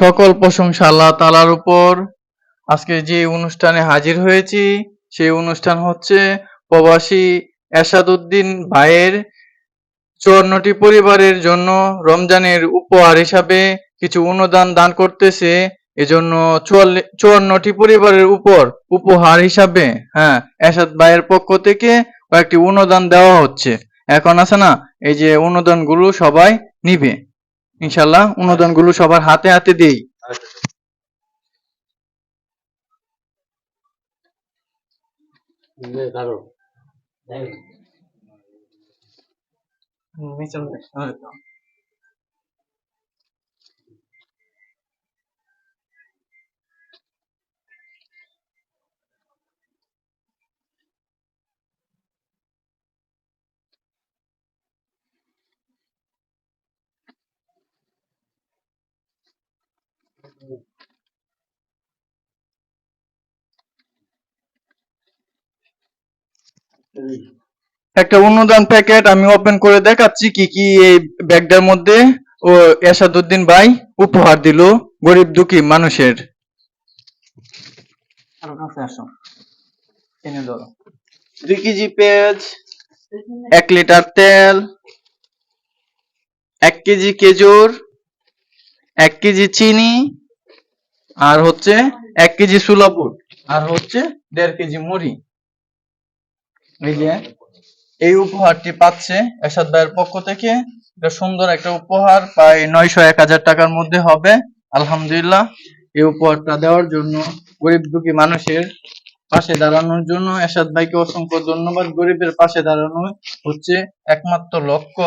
সকল প্রশংসা আল্লাহ তালার উপর। আজকে যে অনুষ্ঠানে হাজির হয়েছি, সেই অনুষ্ঠান হচ্ছে প্রবাসী এরশাদউদ্দিন ভাইয়ের চুয়ান্নটি পরিবারের জন্য রমজানের উপহার হিসাবে কিছু অনুদান দান করতেছে। এজন্য চুয়ান্নটি পরিবারের উপর, উপহার হিসাবে হ্যাঁ এসাদ ভাইয়ের পক্ষ থেকে কয়েকটি অনুদান দেওয়া হচ্ছে। এখন আছে না, এই যে অনুদানগুলো সবাই নিবে। ইনশাল্লাহ অনুদানগুলো সবার হাতে হাতে দিই। একটা অনুদান প্যাকেট আমি ওপেন করে দেখাচ্ছি কি কি এই ব্যাগটার মধ্যে। ও এরশাদউদ্দিন ভাই উপহার দিল গরিব দুঃখী মানুষের। দুই কেজি পেঁয়াজ এক লিটার তেল এক কেজি খেজুর এক কেজি চিনি, আর হচ্ছে এক কেজি সুলাপুর আর হচ্ছে দেড় কেজি মুড়ি। এই এই উপহারটি পাচ্ছে এরশাদ ভাইয়ের পক্ষ থেকে। এটা সুন্দর একটা উপহার, প্রায় নয়শো এক হাজার টাকার মধ্যে হবে। আলহামদুলিল্লাহ, এই উপহারটা দেওয়ার জন্য গরিব দুঃখী মানুষের পাশে দাঁড়ানোর জন্য এরশাদ ভাইকে অসংখ্য ধন্যবাদ। গরিবের পাশে দাঁড়ানো হচ্ছে একমাত্র লক্ষ্য।